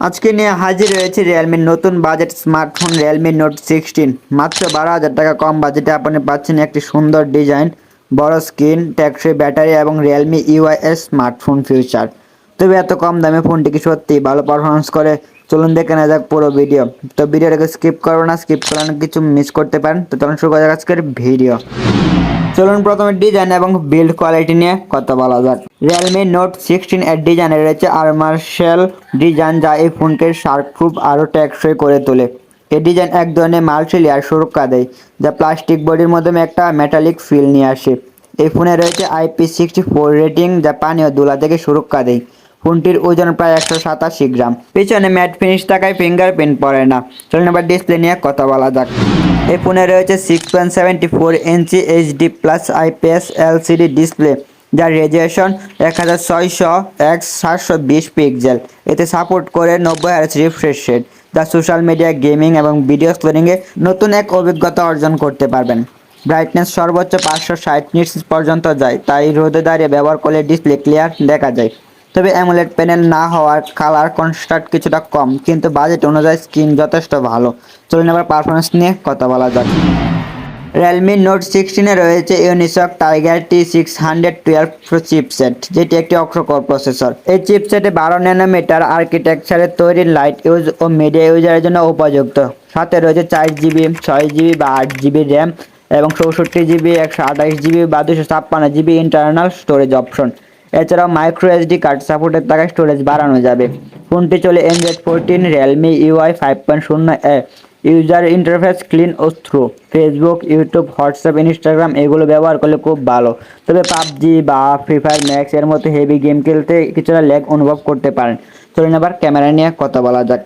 আজকে নিয়ে হাজির হয়েছে রিয়েলমির নতুন budget smartphone Realme note sixteen মাত্র বারো হাজার টাকা কম বাজেটে আপনি পাচ্ছেন একটি সুন্দর ডিজাইন বড় স্ক্রিন ট্যাক্সি ব্যাটারি এবং রিয়েলমি ইউআইএস স্মার্টফোন ফিউচার তবে এত কম দামে ফোনটি কি সত্যি ভালো পারফরমেন্স করে? চলুন দেখে নেওয়া যাক পুরো ভিডিও তো ভিডিওটাকে স্কিপ করব না স্কিপ করলে অনেক কিছু মিস করতে পারেন। তো চলুন শুরু করা যাক আজকের ভিডিও চলুন প্রথমে ডিজাইন এবং বিল্ড কোয়ালিটি নিয়ে কথা বলা যাক। রিয়েলমি নোট সিক্সটিন এর ডিজাইনে রয়েছে আর্মার্শাল ডিজাইন যা এই ফোনকে শার্কপ্রুফ আরও টেকসই করে তোলে। এই ডিজাইন এক ধরনের মাল্টি লেয়ার সুরক্ষা দেয়, যা প্লাস্টিক বডির মাধ্যমে একটা মেটালিক ফিল নিয়ে আসে। এই ফোনে রয়েছে আইপি সিক্সটি ফোর রেটিং যা পানীয় ধুলা থেকে সুরক্ষা দেয়। ফোনটির ওজন প্রায় একশো সাতাশি গ্রাম। পিছনে ম্যাট ফিনিশ থাকায় ফিঙ্গারপ্রিন্ট পড়ে না। চলুন এবার ডিসপ্লে নিয়ে কথা বলা যাক। এই ফোনে রয়েছে six point seventy four inch HD plus IPS LCD display, যার রেজুয়েশন এক হাজার ছয়শো এক সাতশো বিশ পিক্সেল। এতে সাপোর্ট করে নব্বই হাজার রিফ্রেশ রেট, যা সোশ্যাল মিডিয়া গেমিং এবং ভিডিও স্টোরিংয়ে নতুন এক অভিজ্ঞতা অর্জন করতে পারবেন। ব্রাইটনেস সর্বোচ্চ পাঁচশো ষাট পর্যন্ত যায়, তাই রোদে দাঁড়িয়ে ব্যবহার করলে ডিসপ্লে ক্লিয়ার দেখা যায়। তবে অ্যামোলেড প্যানেল না হওয়ার কালার কনস্ট্রাক্ট কিছুটা কম, কিন্তু বাজেট অনুযায়ী স্ক্রিন যথেষ্ট ভালো। চলুন এবার পারফরমেন্স নিয়ে কথা বলা যাক। রিয়েলমি নোট সিক্সটিনে রয়েছে Unisoc tiger T six hundred twelve chipset যেটি একটি অক্ষরকর প্রসেসর এই চিপসেটে বারো ন্যানোমিটার আর্কিটেকচারের তৈরি লাইট ইউজ ও মিডিয়া ইউজারের জন্য উপযুক্ত। সাথে রয়েছে চার জিবি ছয় জিবি বা আট জিবি র্যাম এবং চৌষট্টি জিবি একশো আঠাশ জিবি বা দুশো ছাপ্পান্ন জিবি ইন্টারনাল স্টোরেজ অপশন এছাড়াও মাইক্রো এসডি কার্ড সাপোর্টের টাকায় স্টোরেজ বাড়ানো যাবে। ফোনটি চলে NZ fourteen Realme UI five point শূন্য এ ইউজার ইন্টারফেস ক্লিন ও through Facebook YouTube WhatsApp Instagram এগুলো ব্যবহার করলে খুব ভালো। তবে পাবজি বা ফ্রি ফায়ার ম্যাক্স এর মতো হেভি গেম খেলতে কিছুটা ল্যাগ অনুভব করতে পারেন। চলুন আবার ক্যামেরা নিয়ে কথা বলা যাক।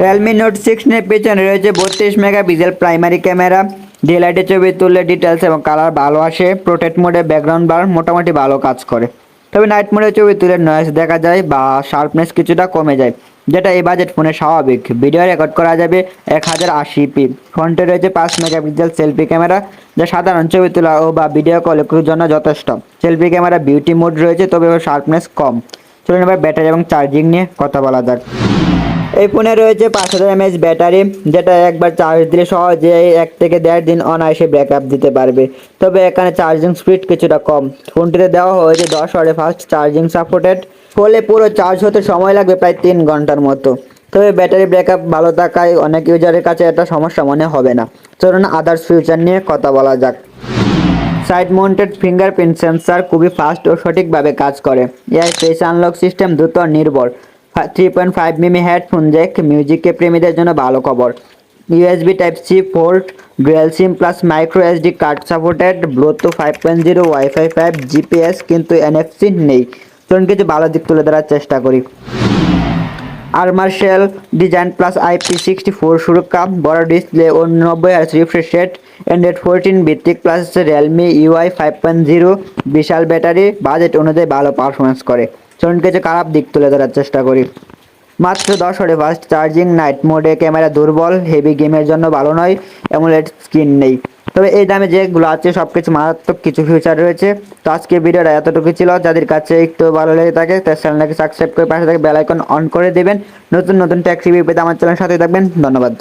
রিয়েলমি নোট সিক্সটিনের পেছনে রয়েছে বত্রিশ মেগাপিক্সেল প্রাইমারি ক্যামেরা ডিলাইটে ছবি তুললে ডিটেলস এবং কালার ভালো আসে প্রোটেক্ট মোডে ব্যাকগ্রাউন্ড বার মোটামুটি ভালো কাজ করে। তবে নাইট মোডে ছবি তুলে নয়েস দেখা যায় বা শার্পনেস কিছুটা কমে যায়, যেটা এই বাজেট ফোনে স্বাভাবিক। ভিডিও রেকর্ড করা যাবে এক হাজার আশি পি ফ্রন্টে রয়েছে পাঁচ মেগাপিক্সেল সেলফি ক্যামেরা যা সাধারণ ছবি তোলা ও বা ভিডিও কলের জন্য যথেষ্ট। সেলফি ক্যামেরা বিউটি মোড রয়েছে, তবে শার্পনেস কম। চলুন এবার ব্যাটারি এবং চার্জিং নিয়ে কথা বলা যাক। এই ফোনে রয়েছে পাঁচ হাজার এমএচ ব্যাটারি, যেটা একবার চার্জ দিলে সহজে এক থেকে দেড় দিন অনায়াসে ব্যাকআপ দিতে পারবে। তবে এখানে চার্জিং স্পিড কিছুটা কম। ফোনটিতে দেওয়া হয়েছে দশ ওয়ার্ডে ফাস্ট চার্জিং সাপোর্টেড ফলে পুরো চার্জ হতে সময় লাগবে প্রায় তিন ঘণ্টার মতো। তবে ব্যাটারি ব্যাকআপ ভালো থাকায় অনেক ইউজারের কাছে এটা সমস্যা মনে হবে না। চলুন আদার্স ফিউচার নিয়ে কথা বলা যাক। সাইড মাউন্টেড ফিঙ্গারপ্রিন্ট সেন্সার খুবই ফাস্ট ও সঠিকভাবে কাজ করে। এআই ফেস আনলক সিস্টেম দ্রুত নির্ভর। Three point five mm headphone jack মিউজিকে প্রেমীদের জন্য ভালো খবর। USB type C port dual SIM plus micro SD card supported Bluetooth five point zero WiFi five GPS কিন্তু এনএফসি নেই। চলুন কিছু ভালো দিক তুলে ধরার চেষ্টা করি। আর্মার্শেল design plus IP sixty four সুরক্ষা বড় ডিসপ্লে ও নব্বই হাজার রিফ্রেশ রেট অ্যান্ড্রয়েড ফোরটিন ভিত্তিক plus Realme UI five point zero বিশাল ব্যাটারি বাজেট অনুযায়ী ভালো পারফরমেন্স করে। চলুন কিছু খারাপ দিক তুলে ধরার চেষ্টা করি। মাত্র দশ ওয়াটে ফাস্ট চার্জিং নাইট মোডে ক্যামেরা দুর্বল হেভি গেমের জন্য ভালো নয় এমন স্ক্রিন নেই। তবে এই দামে যেগুলো আছে সব কিছু মারাত্মক কিছু ফিউচার রয়েছে। তো আজকে ভিডিওটা এতটুকু ছিল। যাদের কাছে একটু ভালো লেগে থাকে তার চ্যানেলটাকে সাবস্ক্রাইব করে পাশে থাকে বেলাইকন অন করে দেবেন। নতুন নতুন ট্যাক্সি পেতে আমার চ্যানেলের সাথে থাকবেন। ধন্যবাদ।